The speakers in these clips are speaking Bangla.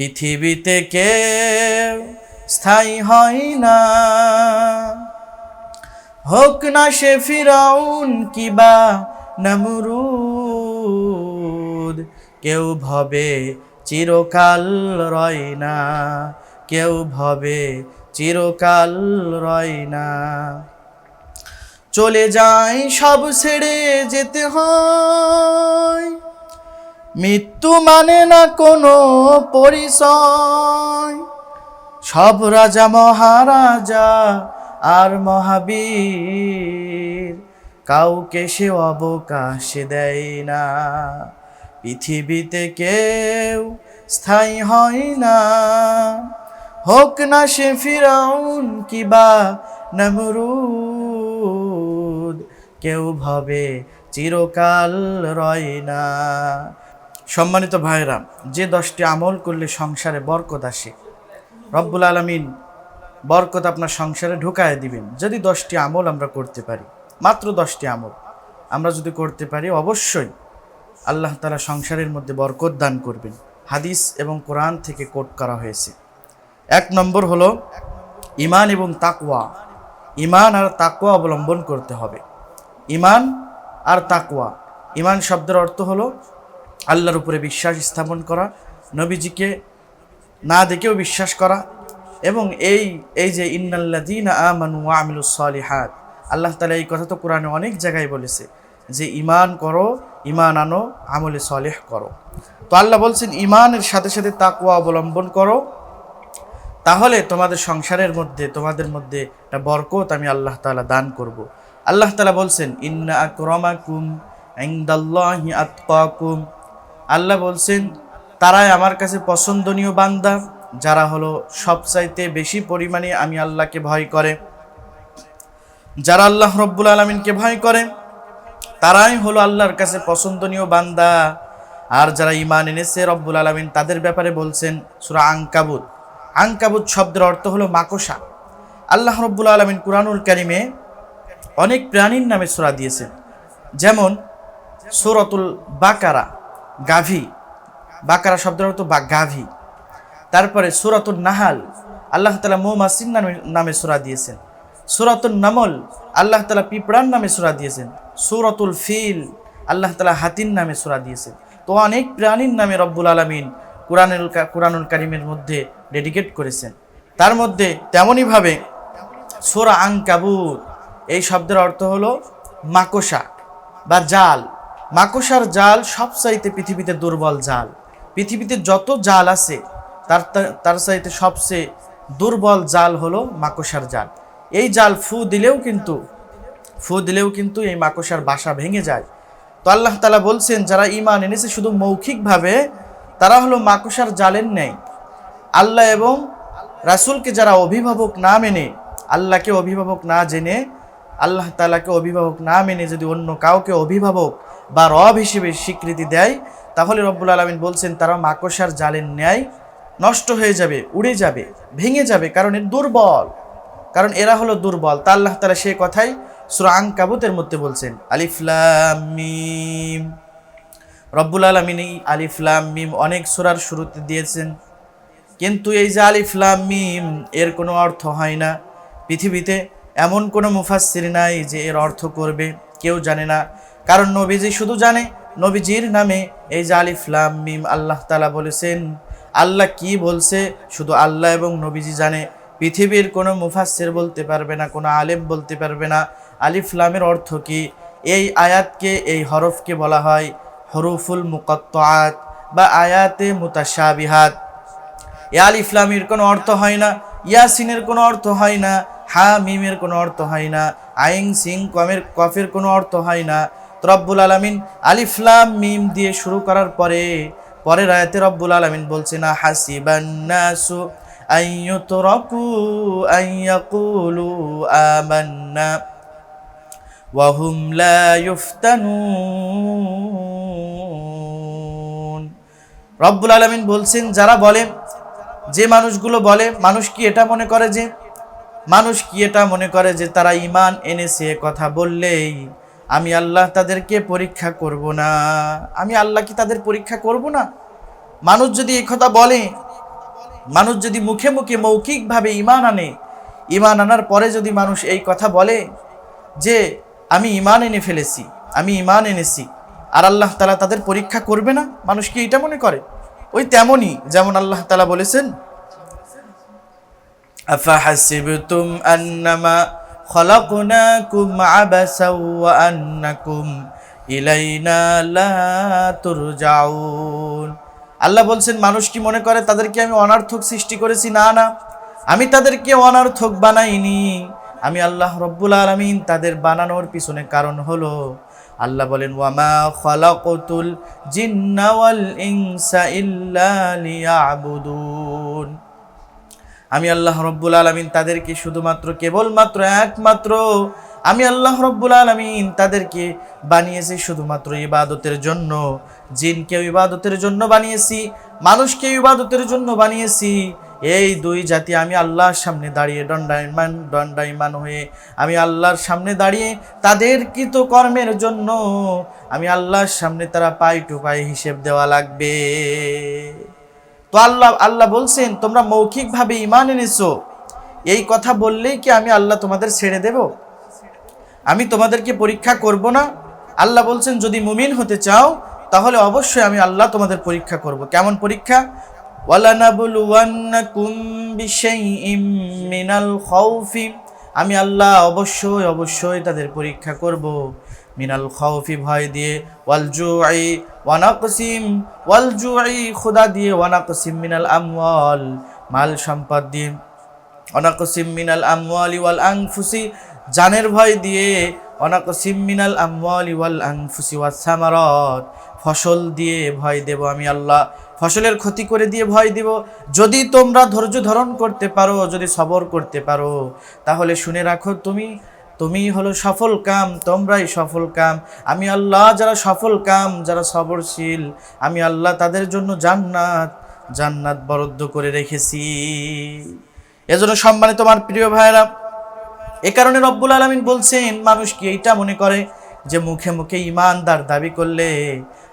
পৃথিবীতে কেউ স্থায়ী হয় না। হোক না সে ফিরাউন কিবা নমরুদ, কেউ ভবে চিরকাল রয় না। কেউ ভবে চিরকাল রয় না। চলে যায় সব ছেড়ে যেতে হয়। মৃত্যু মানে না কোনো পরিচয়। সব রাজা, মহারাজা আর মহাবীর, কাউকে সে অবকাশ দেয় না। পৃথিবীতে কেউ স্থায়ী হয় না। হোক না সে ফিরাউন কিবা নমরুদ, কেউ ভাবে চিরকাল রয় না। সম্মানিত ভাইরা যে দশটি আমল করলে সংসারে বরকত আসে, রব্বুল আলমিন বরকত আপনার সংসারে ঢুকায় দিবেন। যদি দশটি আমল আমরা করতে পারি, মাত্র দশটি আমল আমরা যদি করতে পারি, অবশ্যই আল্লাহ তালা সংসারের মধ্যে বরকত দান করবেন। হাদিস এবং কোরআন থেকে কোট করা হয়েছে। এক নম্বর হলো ইমান এবং তাকওয়া। ইমান আর তাকওয়া অবলম্বন করতে হবে। ইমান আর তাকওয়া। ইমান শব্দের অর্থ হলো আল্লাহর উপরে বিশ্বাস স্থাপন করা, নবীজিকে না দেখেও বিশ্বাস করা এবং এই এই যে ইন্নাল্লাদিন আমানু সালিহাত, আল্লাহ তালা এই কথা তো কোরআনে অনেক জায়গায় বলেছে যে ইমান করো ইমান আনো, আমলে সলেহ করো। তো আল্লাহ বলছেন ইমানের সাথে সাথে তাকুয়া অবলম্বন করো। তাহলে তোমাদের সংসারের মধ্যে, তোমাদের মধ্যে একটা বরকত আমি আল্লাহ তালা দান করব। আল্লাহ তালা বলছেন, ইন্না আকরামাকুম ইনদাল্লাহি আতকাকুম। আল্লাহ বলছেন, তারাই আমার কাছে পছন্দনীয় বান্দা, যারা হলো সবচাইতে বেশি পরিমাণে আমি আল্লাহকে ভয় করে। যারা আল্লাহ রব্বুল আলমিনকে ভয় করে, তারাই হলো আল্লাহর কাছে পছন্দনীয় বান্দা। আর যারা ইমান এনেছে রব্বুল আলমিন, তাদের ব্যাপারে বলছেন সুরা আংকাবুত আংকাবুত শব্দের অর্থ হলো মাকসা আল্লাহ রব্বুল আলমিন কুরআনুল কারিমে অনেক প্রাণীর নামে সুরা দিয়েছেন। যেমন সুরতুল বাকারা গাভী। বাকারা শব্দের অর্থ বা গাভী। তারপরে সুরাতুল নাহাল, আল্লাহ তালা মৌমাসিন নামে নামে সুরা দিয়েছেন। সুরাতুল নামল, আল্লাহ তালা পিঁপড়ার নামে সুরা দিয়েছেন। সুরাতুল ফিল, আল্লাহ তালা হাতির নামে সুরা দিয়েছেন। তো অনেক প্রাণীর নামে রব্বুল আলমিন কোরআনুল কোরআনুল কারিমের মধ্যে ডেডিকেট করেছেন। তার মধ্যে তেমনইভাবে সোরা আংকাবুত এই শব্দের অর্থ হলো মাকসা বা জাল। মাকসার জাল সবচাইতে পৃথিবীতে দুর্বল জাল। পৃথিবীতে যত জাল আছে, তার তার চাইতে সবচেয়ে দুর্বল জাল হলো মাকসার জাল। এই জাল ফু দিলেও কিন্তু, ফু দিলেও কিন্তু এই মাকসার বাসা ভেঙে যায়। তো আল্লাহ তালা বলছেন, যারা ইমান এনেছে শুধু মৌখিকভাবে, তারা হলো মাকসার জালের নেই আল্লাহ এবং রাসূলকে যারা অভিভাবক না মেনে, আল্লাহকে অভিভাবক না জেনে আল্লাহ তালাকে অভিভাবক না মেনে যদি অন্য কাউকে অভিভাবক বা রব হিসেবে স্বীকৃতি দেয়, তাহলে রব্বুল আলমিন বলছেন, তারা মাকসার জালের ন্যায় নষ্ট হয়ে যাবে, উড়ে যাবে, ভেঙে যাবে, কারণ এর দুর্বল। কারণ এরা হলো দুর্বল। তা আল্লাহ তালা সে কথাই সুরা আংকাবুতের মধ্যে বলছেন আলিফলাম মিম। রব্বুল আলমিন এই আলিফলাম মিম অনেক সুরার শুরুতে দিয়েছেন, কিন্তু এই যে আলিফলাম মিম, এর কোনো অর্থ হয় না। পৃথিবীতে এমন কোনো মুফাসসির নাই যে এর অর্থ করবে, কেউ জানে না। কারণ নবীজি শুধু জানে, নবীজির নামে এই যে আলিফলাম মিম আল্লাহ তালা বলেছেন, আল্লাহ কি বলছে শুধু আল্লাহ এবং নবীজি জানে। পৃথিবীর কোনো মুফাসসির বলতে পারবে না, কোনো আলেম বলতে পারবে না। আলিফলামের অর্থ কি? এই আয়াতকে, এই হরফকে বলা হয় হরুফুল মুকত্তাত বা আয়াতে মুতাশাবিহাত। এ আল ইসলামের কোনো অর্থ হয় না, ইয়াসিনের কোনো অর্থ হয় না হা মিমের কোনো অর্থ হয় না, আইং সিং কমের কফের কোনো অর্থ হয় না। তো রব্বুল আলমিন আলিফলাম মিম দিয়ে শুরু করার পরে, পরের আয়াতে রব্বুল আলমিন বলছে না হাসিবান্নাসু আইয়ুতরাকু আইয়াকুলু আমান্না রব্বুল আলমিন বলছেন, যারা বলে, যে মানুষগুলো বলে, মানুষ কি এটা মনে করে যে মানুষ কি এটা মনে করে যে তারা ইমান এনেছে কথা বললেই, আমি আল্লাহ তাদেরকে পরীক্ষা করব না? আমি আল্লাহ কি তাদের পরীক্ষা করব না? মানুষ যদি এই কথা বলে, মানুষ যদি মুখে মুখে মৌখিকভাবে ইমান আনে ইমান আনার পরে যদি মানুষ এই কথা বলে যে, আমি ইমান এনে ফেলেছি, আমি ইমান এনেছি, আর আল্লাহ তালা তাদের পরীক্ষা করবে না? মানুষ কি এটা মনে করে? ওই তেমনই, যেমন আল্লাহ তালা বলেছেন أفحسبتم أنما خلقناكم عبثا وأنكم إلينا لا ترجعون আল্লাহ বলছেন মানুষ কি মনে করে তাদেরকে আমি অনার্থক সৃষ্টি করেছি না না আমি তাদেরকে অনার্থক বানাইনি আমি আল্লাহ রব্বুল আলমিন তাদের বানানোর পিছনে কারণ হলো আল্লাহ বলেন ওয়ামা খলাকতুল জিন্না ওয়াল ইনসা ইল্লা লিয়াবুদুন আমি আল্লাহ রব্বুল আলমিন তাদেরকে শুধুমাত্র কেবলমাত্র একমাত্র আমি আল্লাহ রব্বুল আলমিন তাদেরকে বানিয়েছি শুধুমাত্র ইবাদতের জন্য। জিনকে ইবাদতের জন্য বানিয়েছি মানুষকে ইবাদতের জন্য বানিয়েছি। এই দুই জাতি আমি আল্লাহর সামনে দাঁড়িয়ে দণ্ডায়মান দণ্ডায়মান হয়ে আমি আল্লাহর সামনে দাঁড়িয়ে তাদের কৃত কর্মের জন্য আমি আল্লাহর সামনে তারা পাই টু পাই হিসেব দেওয়া লাগবে। তো আল্লাহ আল্লাহ বলছেন, তোমরা মৌখিকভাবে ইমান এনেছো। এই কথা বললেই কি আমি আল্লাহ তোমাদের ছেড়ে দেব? আমি তোমাদেরকে পরীক্ষা করব না। আল্লাহ বলছেন, যদি মুমিন হতে চাও, তাহলে অবশ্যই আমি আল্লাহ তোমাদের পরীক্ষা করব। কেমন পরীক্ষা? আমি আল্লাহ অবশ্যই অবশ্যই তাদের পরীক্ষা করব। মিনাল খাউফি ভয় দিয়ে, ওয়াল জুই ওয়ানাকসিম, ওয়াল জুই খোদা দিয়ে ওয়ানাকসিম মিনাল আমওয়াল, মাল সম্পদ দিয়ে অনাকসিম মিনাল আমওয়ালি ওয়াল আংফুসি, জানের ভয় দিয়ে অনাকসিম মিনাল আমওয়ালি ওয়াল আংফুসি ওয়াস সামারত, ফসল দিয়ে ভয় দেব আমি আল্লাহ, ফসলের ক্ষতি করে দিয়ে ভয় দিব। যদি তোমরা ধৈর্য ধারণ করতে পারো, যদি সবর করতে পারো, তাহলে শুনে রাখো তুমি তুমি হলো সফল কাম, তোমরাই সফল কাম। আমি আল্লাহ যারা সফল কাম, যারা সবরশীল, আমি আল্লাহ তাদের জন্য জান্নাত জান্নাত বরাদ্দ করে রেখেছি। এজন্য সম্মানে তোমার প্রিয় ভাইরা এ কারণে রব্বুল আলমিন বলছেন, মানুষ কি এইটা মনে করে যে মুখে মুখে ইমানদার দাবি করলে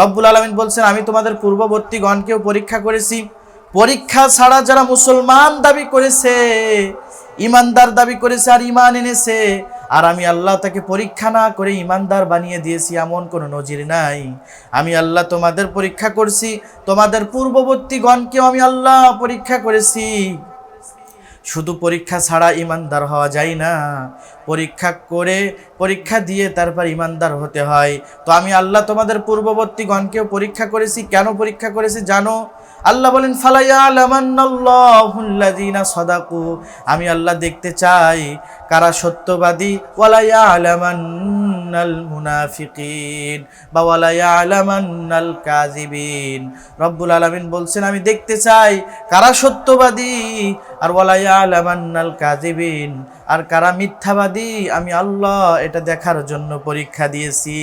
রব্বুল আলমিন বলছেন, আমি তোমাদের পূর্ববর্তী গণকেও পরীক্ষা করেছি। পরীক্ষা ছাড়া যারা মুসলমান দাবি করেছে, ইমানদার দাবি করেছে আর ইমান এনেছে, আর আমি আল্লাহ তাকে পরীক্ষা না করে ইমানদার বানিয়ে দিয়েছি এমন কোনো নজির নাই। আমি আল্লাহ তোমাদের পরীক্ষা করছি, তোমাদের পূর্ববর্তী গণকেও আমি আল্লাহ পরীক্ষা করেছি। শুধু পরীক্ষা ছাড়া ইমানদার হওয়া যায় না পরীক্ষা করে, পরীক্ষা দিয়ে তারপর ইমানদার হতে হয়। তো আমি আল্লাহ তোমাদের পূর্ববর্তী গণকেও পরীক্ষা করেছি। কেন পরীক্ষা করেছি জানো? আল্লাহ বলেন ফালাইয়া সদাকু। আমি আল্লাহ দেখতে চাই কারা সত্যবাদী। ওয়ালাইয়া আলামান্নাল মুনাফিকিন বা ওয়ালাইয়া আলামান্নাল কাজিবিন রব্বুল আলামিন বলছেন, আমি দেখতে চাই কারা সত্যবাদী। আর ওয়ালাইয়া আলামান্নাল কাজিবিন আর কারা মিথ্যাবাদী, আমি আল্লাহ এটা দেখার জন্য পরীক্ষা দিয়েছি।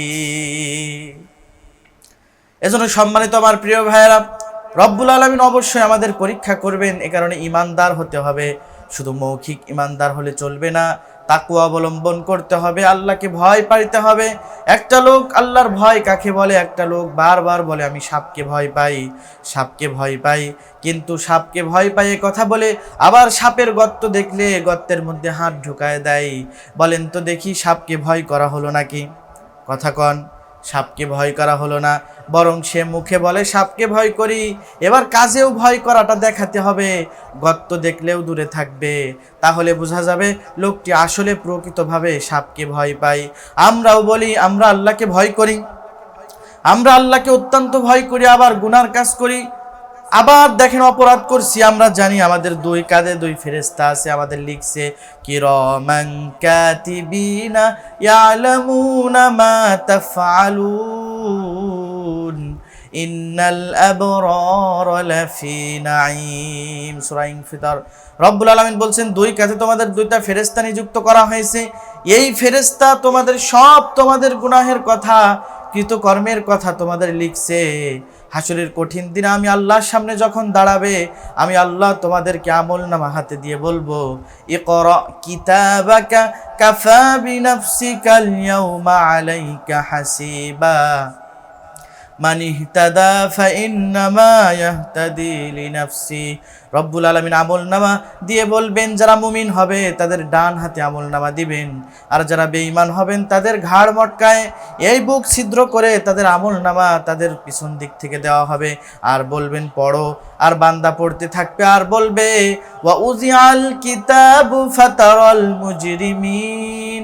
এজন্য সম্মানিত আমার প্রিয় ভাইয়েরা, রব্বুল আলমিন অবশ্যই আমাদের পরীক্ষা করবেন, এ কারণে ইমানদার হতে হবে। শুধু মৌখিক ইমানদার হলে চলবে না তাকু অবলম্বন করতে হবে, আল্লাহকে ভয় পাইতে হবে। একটা লোক আল্লাহর ভয় কাকে বলে? একটা লোক বারবার বলে, আমি সাপকে ভয় পাই, সাপকে ভয় পাই। কিন্তু সাপকে ভয় পাই এ কথা বলে, আবার সাপের গর্ত দেখলে গর্তের মধ্যে হাত ঢুকায় দেয়। বলেন তো দেখি সাপকে ভয় করা হলো নাকি? কথা কন। সাপকে ভয় করা হলো না, বরং সে মুখে বলে, সাপকে ভয় করি, এবার কাজেও ভয় করাটা দেখাতে হবে, গর্ত দেখলেও দূরে থাকবে। তাহলে বোঝা যাবে, লোকটি আসলে প্রকৃতভাবে সাপকে ভয় পায়। আমরাও বলি, আমরা আল্লাহকে ভয় করি। আমরা আল্লাহকে অত্যন্ত ভয় করি, আবার গুনার কাজ করি। আবার দেখেন অপরাধ করছি, আমরা জানি আমাদের দুই কাঁধে দুই ফেরেস্তা আছে, আমাদের লিখছে, কিরমান কাতিবিনা ইয়ালামুনা মা তাফআলুন, ইন্নাল আবরার লাফি নাঈম। রব্বুল আলামিন বলছেন, দুই কাজে তোমাদের দুইটা ফেরেশতা নিযুক্ত করা হয়েছে। এই ফেরেশতা তোমাদের সব তোমাদের গুনাহের কথা, কৃতকর্মের কথা তোমাদের লিখছে। হাসরের কঠিন দিনে আমি আল্লাহর সামনে যখন দাঁড়াবে, আমি আল্লাহ তোমাদেরকে আমল নামা হাতে দিয়ে বলব এ কর কিতাবাকা কাফা বিনাফসিকাল ইয়াউমা আলাইকা হাসিবা। মান ইহতাদা ফাইন্নামা ইয়াহতাদি লিনাফসি। রব্বুল আলামিন আমল নামা দিয়ে বলবেন, যারা মুমিন হবে, তাদের ডান হাতে আমল নামা দিবেন। আর যারা বেঈমান হবেন, তাদের ঘাড় মটকায় এই বুক ছিদ্র করে তাদের আমল নামা তাদের পিছন দিক থেকে দেওয়া হবে। আর বলবেন, পড়ো, আর বান্দা পড়তে থাকবে, আর বলবে, ওয়া উজিয়াল কিতাবু ফাতারাল মুজরিমিন।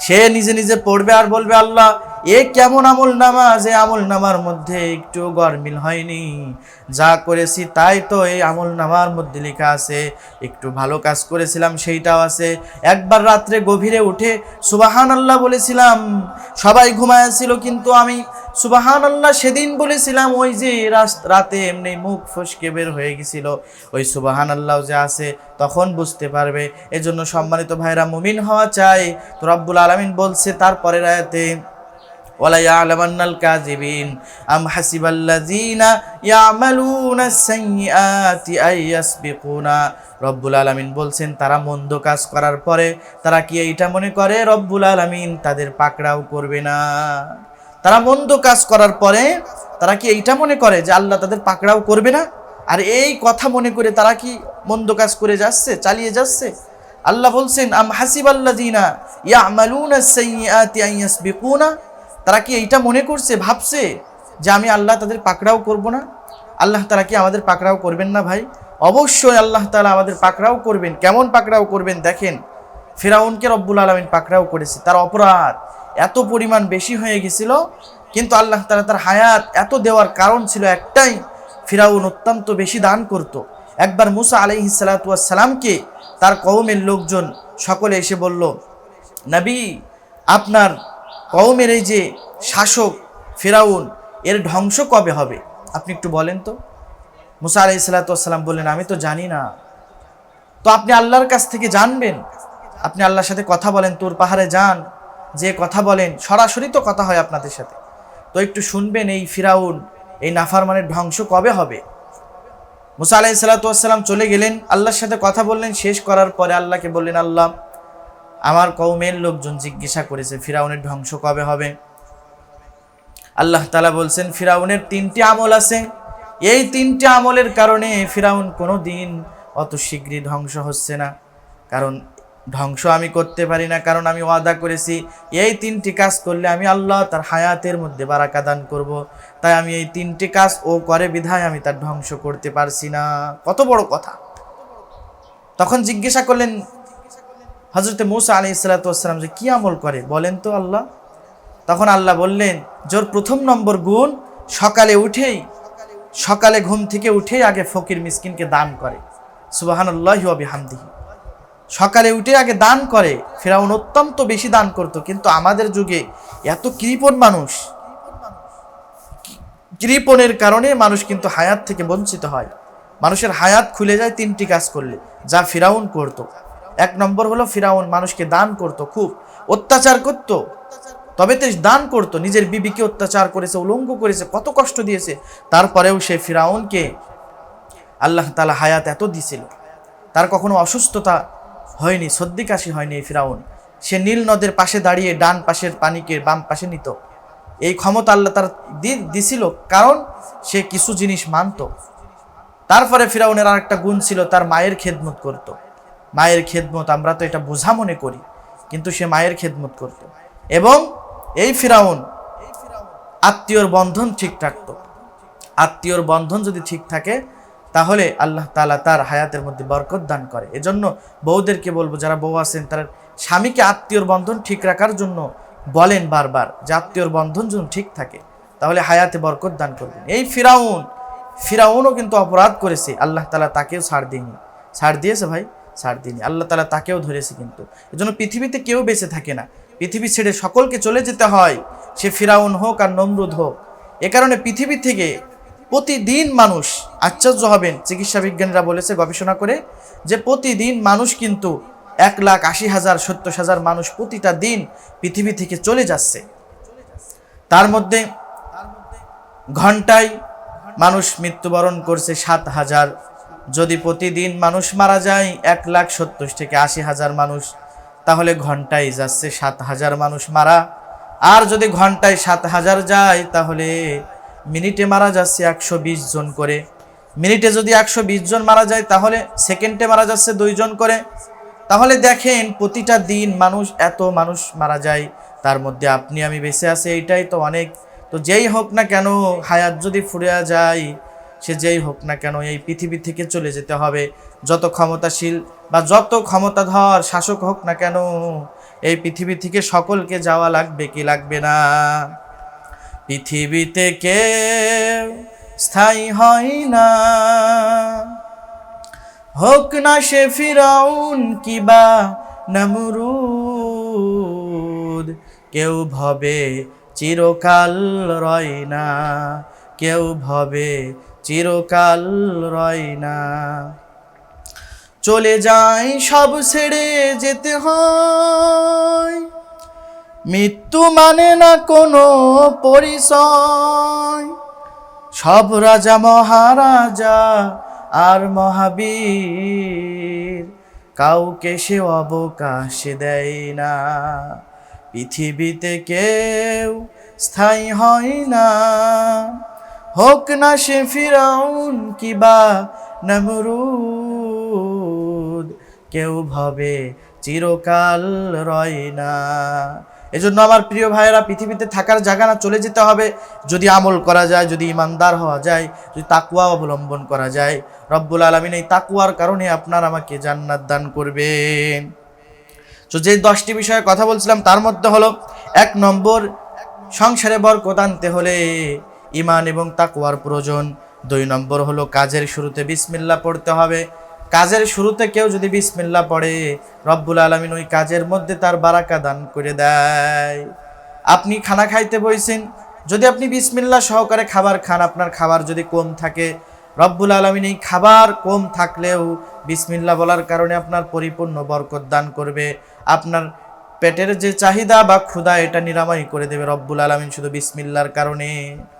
সে নিজে নিজে পড়বে আর বলবে, আল্লাহ, এ কেমন আমল নামা যে আমল নামার মধ্যে একটু গরমিল হয়নি। যা করেছি তাই তো এই আমল নামার মধ্যে লেখা আছে। একটু ভালো কাজ করেছিলাম, সেইটাও আছে। একবার রাত্রে গভীরে উঠে সুবাহান আল্লাহ বলেছিলাম, সবাই ঘুমায়াছিল কিন্তু আমি সুবাহান আল্লাহ সেদিন বলেছিলাম ওই যে রাস- রাতে এমনি মুখ ফসকে বের হয়ে গেছিল ওই সুবাহান আল্লাহ যে আছে তখন বুঝতে পারবে এজন্য সম্মানিত ভাইরা মুমিন হওয়া চাই তো রব্বুল আলমিন বলছে তারপরের আয়াতে ولا يعلمن الكاذبين أم حسب الذين يعملون السيئات أن يسبقونا রব্বুল আলামিন বলছেন তারা মন্দ কাজ করার পরে তারা কি এইটা মনে করে রব্বুল আলামিন তাদের পাকড়াও করবে না তারা মন্দ কাজ করার পরে তারা কি এইটা মনে করে যে আল্লাহ তাদের পাকড়াও করবে না? আর এই কথা মনে করে তারা কি মন্দ কাজ করে যাচ্ছে, চালিয়ে যাচ্ছে? আল্লাহ বলছেন, আম হাসিবাল্লাযিনা ইয়ামালুনা সাইয়্যাতি আন ইয়াসবিকুনা? তারা কি এইটা মনে করছে, ভাবছে যে আমি আল্লাহ তাদের পাকড়াও করব না? আল্লাহ তারা কি আমাদের পাকড়াও করবেন না ভাই? অবশ্যই আল্লাহ তালা আমাদের পাকড়াও করবেন। কেমন পাকড়াও করবেন? দেখেন, ফেরাউনকে রব্বুল আলমিন পাকড়াও করেছে, তার অপরাধ। এত পরিমাণ বেশি হয়ে গেছিল, কিন্তু আল্লাহ তাআলা তার হায়াত এত দেওয়ার কারণ ছিল একটাই, ফিরাউন অত্যন্ত বেশি দান করত। একবার মুসা আলাইহি সালামকে তার কওমের লোকজন সকলে এসে বলল, নবী, আপনার কওমের এই যে শাসক ফেরাউন, এর ধ্বংস কবে হবে? আপনি একটু বলেন তো। মুসা আলাইহি সালাম বললেন, আমি তো জানি না। তো আপনি আল্লাহর কাছ থেকে জানবেন? আপনি আল্লাহর সাথে কথা বলেন, তোর পাহাড়ে যান যে কথা বলেন, সরাসরি তো কথা হয় আপনাদের সাথে। তো একটু শুনবেন এই ফিরাউন, এই নাফারমানের ধ্বংস কবে হবে? মুসা আলাহি সাল্লাতাম চলে গেলেন, আল্লাহর সাথে কথা বললেন, শেষ করার পরে আল্লাহকে বললেন, আল্লাহ, আমার কৌমের লোকজন জিজ্ঞাসা করেছে, ফিরাউনের ধ্বংস কবে হবে? আল্লাহ তালা বলছেন, ফিরাউনের তিনটি আমল আছে। এই তিনটি আমলের কারণে ফিরাউন কোনো দিন অত শীঘ্রই ধ্বংস হচ্ছে না। কারণ ধ্বংস আমি করতে পারি না, কারণ আমি ওয়াদা করেছি, এই তিনটি কাজ করলে আমি আল্লাহ তার হায়াতের মধ্যে বারাকা দান করব। তাই আমি এই তিনটি কাজ ও করে বিধায় আমি তার ধ্বংস করতে পারছি না। কত বড় কথা। তখন জিজ্ঞাসা করলেন হজরতে মুসা আলি ইসালাতাম যে, কি আমল করে? বলেন তো আল্লাহ। তখন আল্লাহ বললেন, জোর প্রথম নম্বর গুণ, সকালে উঠেই, সকালে ঘুম থেকে উঠেই আগে ফকির মিসকিনকে দান করে। সুবাহান্লাহ হামদিহি সকালে উঠে আগে দান করে। ফেরাউন অত্যন্ত বেশি দান করত, কিন্তু আমাদের যুগে এত কৃপণ মানুষ, কৃপণের কারণে মানুষ কিন্তু হায়াত থেকে বঞ্চিত হয়। মানুষের হায়াত খুলে যায় তিনটি কাজ করলে, যা ফিরাউন করত। এক নম্বর হলো ফিরাউন মানুষকে দান করত খুব, অত্যাচার করত। তবে তো দান করত, নিজের বিবিকে অত্যাচার করেছে, উলঙ্গ করেছে, কত কষ্ট দিয়েছে। তারপরেও সে ফিরাউনকে আল্লাহ তালা হায়াত এত দিছিল। তার কখনো অসুস্থতা হয়নি সর্দি কাশি হয়নি এই ফিরাউন সে নীল নদের পাশে দাঁড়িয়ে ডান পাশের পানিকে বাম পাশে নিত এই ক্ষমতা আল্লাহ তার দিছিল কারণ সে কিছু জিনিস মানত তারপরে ফিরাউনের আর একটা গুণ ছিল তার মায়ের খেদমত করত। মায়ের খেদমত আমরা তো এটা বোঝা মনে করি, কিন্তু সে মায়ের খেদমত করত। এবং এই ফিরাউন আত্মীয়র বন্ধন ঠিক রাখত আত্মীয়র বন্ধন যদি ঠিক থাকে তাহলে আল্লাহ তালা তার হায়াতের মধ্যে বরকত দান করে। এজন্য বউদেরকে বলব, যারা বউ আছেন, তারা স্বামীকে আত্মীয়র বন্ধন ঠিক রাখার জন্য বলেন বারবার যে আত্মীয়র বন্ধন যেন ঠিক থাকে, তাহলে হায়াতে বরকত দান করবেন। এই ফিরাউন, ফিরাউনও কিন্তু অপরাধ করেছে। আল্লাহ তালা তাকেও ছাড় দিইনি ছাড় দিয়েছে ভাই? ছাড় দিইনি আল্লাহ তালা তাকেও ধরেছে কিন্তু। এজন্য পৃথিবীতে কেউ বেঁচে থাকে না। পৃথিবী ছেড়ে সকলকে চলে যেতে হয়, সে ফিরাউন হোক আর নমরুদ হোক। এ কারণে পৃথিবী থেকে প্রতিদিন মানুষ আশ্চর্য হবেন চিকিৎসা বিজ্ঞানীরা বলেছে গবেষণা করে যে প্রতিদিন মানুষ কিন্তু এক লাখ আশি হাজার, সত্তর হাজার মানুষ প্রতিটা দিন পৃথিবী থেকে চলে যাচ্ছে। তার মধ্যে ঘন্টায় মানুষ মৃত্যুবরণ করছে সাত হাজার। যদি প্রতিদিন মানুষ মারা যায় এক লাখ সত্তর থেকে আশি হাজার মানুষ, তাহলে ঘন্টায় যাচ্ছে সাত হাজার মানুষ মারা। আর যদি ঘন্টায় সাত হাজার যায়, তাহলে মিনিটে মারা যাচ্ছে একশো বিশ জন করে। মিনিটে যদি একশো বিশ জন মারা যায়, তাহলে সেকেন্ডে মারা যাচ্ছে দুইজন করে। তাহলে দেখেন, প্রতিটা দিন মানুষ, এত মানুষ মারা যায়। তার মধ্যে আপনি, আমি বেঁচে আছি, এইটাই তো অনেক। তো যেই হোক না কেন, হায়াত যদি ফুরিয়া যায়, সে যেই হোক না কেন, এই পৃথিবী থেকে চলে যেতে হবে। যত ক্ষমতাশীল বা যত ক্ষমতাধর শাসক হোক না কেন, এই পৃথিবী থেকে সকলকে যাওয়া লাগবে কি লাগবে না? পৃথিবীতে কেউ স্থায়ী হয় না। হোক না সে ফিরাউন কিবা নমরুদ, কেউ ভবে চিরকাল রয় না। কেউ ভবে চিরকাল রয় না। চলে যায় সব ছেড়ে যেতে হয়। মৃত্যু মানে না কোনো পরিচয়। সব রাজা, মহারাজা আর মহাবীর, কাউকে সে অবকাশ দেয় না। পৃথিবীতে কেউ স্থায়ী হয় না। হোক না সে ফিরাউন কিবা নমরুদ, কেউ ভাবে চিরকাল রয় না। এজন্য আমার প্রিয় ভাইয়েরা, পৃথিবীতে থাকার জায়গা না, চলে যেতে হবে। যদি আমল করা যায়, যদি ইমানদার হওয়া যায়, যদি তাকুয়া অবলম্বন করা যায়, রব্বুল আলমিন এই তাকুয়ার কারণে আপনার আমাকে জান্নাত দান করবেন। তো যে দশটি বিষয়ে কথা বলছিলাম, তার মধ্যে হলো এক নম্বর, সংসারে বরকত আনতে হলে ইমান এবং তাকুয়ার প্রয়োজন। দুই নম্বর হলো কাজের শুরুতে বিসমিল্লা পড়তে হবে। কাজের শুরুতে কেউ যদি বিসমিল্লা পড়ে, রব্বুল আলমিন ওই কাজের মধ্যে তার বারাকা দান করে দেয়। আপনি খানা খাইতে বইছেন, যদি আপনি বিসমিল্লা সহকারে খাবার খান, আপনার খাবার যদি কম থাকে, রব্বুল আলমিন এই খাবার কম থাকলেও বিসমিল্লা বলার কারণে আপনার পরিপূর্ণ বরকত দান করবে। আপনার পেটের যে চাহিদা বা ক্ষুধা, এটা নিরাময় করে দেবে রব্বুল আলমিন শুধু বিসমিল্লার কারণে।